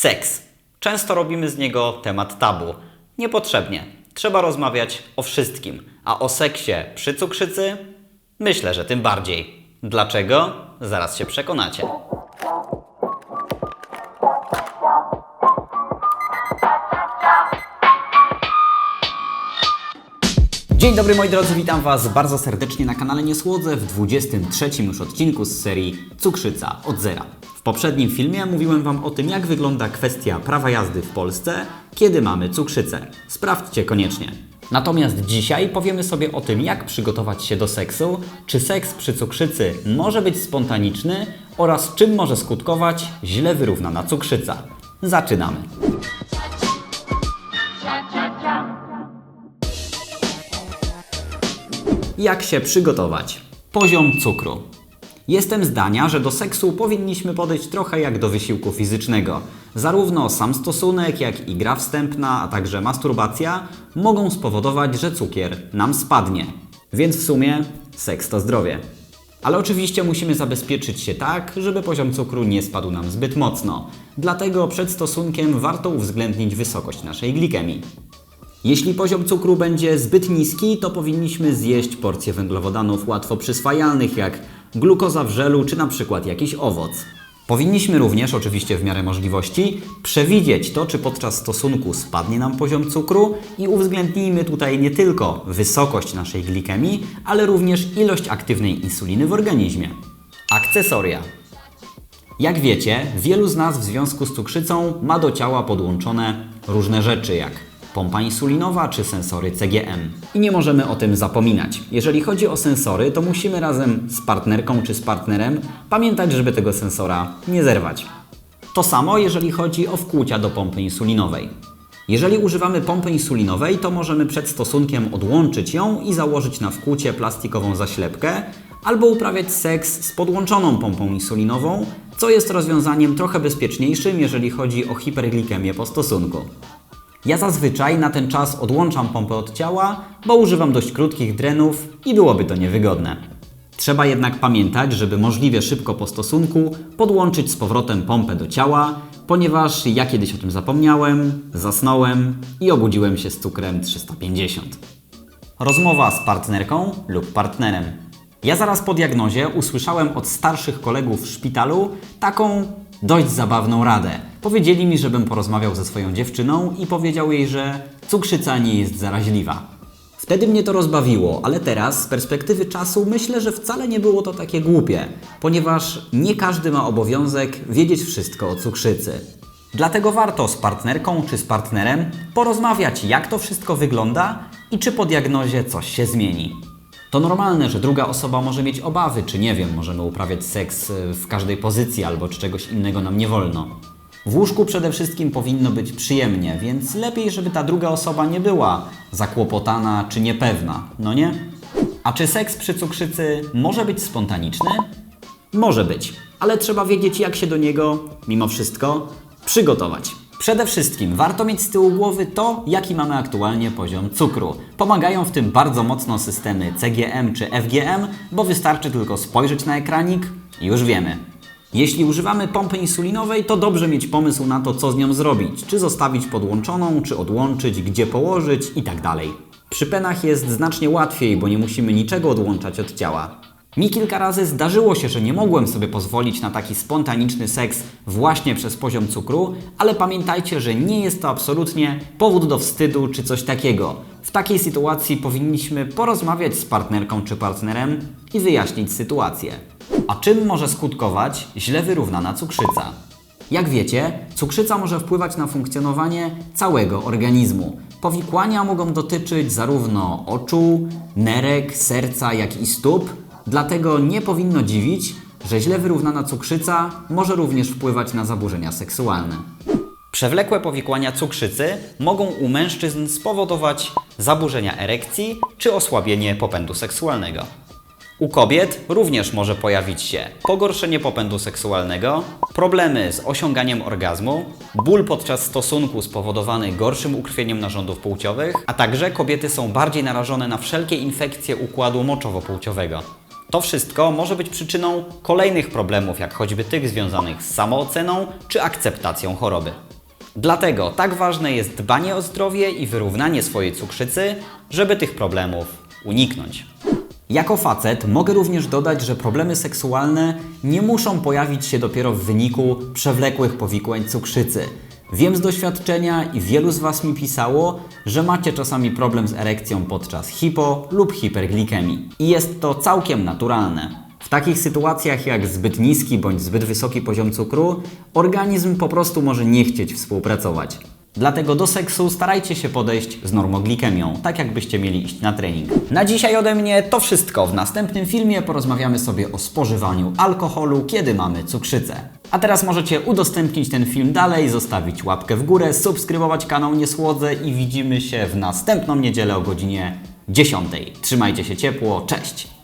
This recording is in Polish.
Seks. Często robimy z niego temat tabu. Niepotrzebnie. Trzeba rozmawiać o wszystkim. A o seksie przy cukrzycy? Myślę, że tym bardziej. Dlaczego? Zaraz się przekonacie. Dzień dobry moi drodzy, witam Was bardzo serdecznie na kanale Niesłodze w 23 już odcinku z serii Cukrzyca od zera. W poprzednim filmie mówiłem Wam o tym, jak wygląda kwestia prawa jazdy w Polsce, kiedy mamy cukrzycę. Sprawdźcie koniecznie. Natomiast dzisiaj powiemy sobie o tym, jak przygotować się do seksu, czy seks przy cukrzycy może być spontaniczny oraz czym może skutkować źle wyrównana cukrzyca. Zaczynamy. Jak się przygotować? Poziom cukru. Jestem zdania, że do seksu powinniśmy podejść trochę jak do wysiłku fizycznego. Zarówno sam stosunek, jak i gra wstępna, a także masturbacja mogą spowodować, że cukier nam spadnie. Więc w sumie seks to zdrowie. Ale oczywiście musimy zabezpieczyć się tak, żeby poziom cukru nie spadł nam zbyt mocno. Dlatego przed stosunkiem warto uwzględnić wysokość naszej glikemii. Jeśli poziom cukru będzie zbyt niski, to powinniśmy zjeść porcje węglowodanów łatwo przyswajalnych, jak glukoza w żelu czy na przykład jakiś owoc. Powinniśmy również, oczywiście w miarę możliwości, przewidzieć to, czy podczas stosunku spadnie nam poziom cukru i uwzględnijmy tutaj nie tylko wysokość naszej glikemii, ale również ilość aktywnej insuliny w organizmie. Akcesoria. Jak wiecie, wielu z nas w związku z cukrzycą ma do ciała podłączone różne rzeczy, jak pompa insulinowa czy sensory CGM. I nie możemy o tym zapominać. Jeżeli chodzi o sensory, to musimy razem z partnerką czy z partnerem pamiętać, żeby tego sensora nie zerwać. To samo, jeżeli chodzi o wkłucia do pompy insulinowej. Jeżeli używamy pompy insulinowej, to możemy przed stosunkiem odłączyć ją i założyć na wkłucie plastikową zaślepkę, albo uprawiać seks z podłączoną pompą insulinową, co jest rozwiązaniem trochę bezpieczniejszym, jeżeli chodzi o hiperglikemię po stosunku. Ja zazwyczaj na ten czas odłączam pompę od ciała, bo używam dość krótkich drenów i byłoby to niewygodne. Trzeba jednak pamiętać, żeby możliwie szybko po stosunku podłączyć z powrotem pompę do ciała, ponieważ ja kiedyś o tym zapomniałem, zasnąłem i obudziłem się z cukrem 350. Rozmowa z partnerką lub partnerem. Ja zaraz po diagnozie usłyszałem od starszych kolegów w szpitalu taką dość zabawną radę. Powiedzieli mi, żebym porozmawiał ze swoją dziewczyną i powiedział jej, że cukrzyca nie jest zaraźliwa. Wtedy mnie to rozbawiło, ale teraz z perspektywy czasu myślę, że wcale nie było to takie głupie, ponieważ nie każdy ma obowiązek wiedzieć wszystko o cukrzycy. Dlatego warto z partnerką czy z partnerem porozmawiać, jak to wszystko wygląda i czy po diagnozie coś się zmieni. To normalne, że druga osoba może mieć obawy, czy nie wiem, możemy uprawiać seks y, w każdej pozycji albo czy czegoś innego nam nie wolno. W łóżku przede wszystkim powinno być przyjemnie, więc lepiej, żeby ta druga osoba nie była zakłopotana czy niepewna, no nie? A czy seks przy cukrzycy może być spontaniczny? Może być, ale trzeba wiedzieć, jak się do niego, mimo wszystko, przygotować. Przede wszystkim warto mieć z tyłu głowy to, jaki mamy aktualnie poziom cukru. Pomagają w tym bardzo mocno systemy CGM czy FGM, bo wystarczy tylko spojrzeć na ekranik i już wiemy. Jeśli używamy pompy insulinowej, to dobrze mieć pomysł na to, co z nią zrobić. Czy zostawić podłączoną, czy odłączyć, gdzie położyć itd. Przy penach jest znacznie łatwiej, bo nie musimy niczego odłączać od ciała. Mi kilka razy zdarzyło się, że nie mogłem sobie pozwolić na taki spontaniczny seks właśnie przez poziom cukru, ale pamiętajcie, że nie jest to absolutnie powód do wstydu czy coś takiego. W takiej sytuacji powinniśmy porozmawiać z partnerką czy partnerem i wyjaśnić sytuację. A czym może skutkować źle wyrównana cukrzyca? Jak wiecie, cukrzyca może wpływać na funkcjonowanie całego organizmu. Powikłania mogą dotyczyć zarówno oczu, nerek, serca, jak i stóp, dlatego nie powinno dziwić, że źle wyrównana cukrzyca może również wpływać na zaburzenia seksualne. Przewlekłe powikłania cukrzycy mogą u mężczyzn spowodować zaburzenia erekcji czy osłabienie popędu seksualnego. U kobiet również może pojawić się pogorszenie popędu seksualnego, problemy z osiąganiem orgazmu, ból podczas stosunku spowodowany gorszym ukrwieniem narządów płciowych, a także kobiety są bardziej narażone na wszelkie infekcje układu moczowo-płciowego. To wszystko może być przyczyną kolejnych problemów, jak choćby tych związanych z samooceną czy akceptacją choroby. Dlatego tak ważne jest dbanie o zdrowie i wyrównanie swojej cukrzycy, żeby tych problemów uniknąć. Jako facet mogę również dodać, że problemy seksualne nie muszą pojawić się dopiero w wyniku przewlekłych powikłań cukrzycy. Wiem z doświadczenia i wielu z Was mi pisało, że macie czasami problem z erekcją podczas hipo lub hiperglikemii. I jest to całkiem naturalne. W takich sytuacjach jak zbyt niski bądź zbyt wysoki poziom cukru, organizm po prostu może nie chcieć współpracować. Dlatego do seksu starajcie się podejść z normoglikemią, tak jakbyście mieli iść na trening. Na dzisiaj ode mnie to wszystko. W następnym filmie porozmawiamy sobie o spożywaniu alkoholu, kiedy mamy cukrzycę. A teraz możecie udostępnić ten film dalej, zostawić łapkę w górę, subskrybować kanał Niesłodze i widzimy się w następną niedzielę o godzinie 10. Trzymajcie się ciepło, cześć!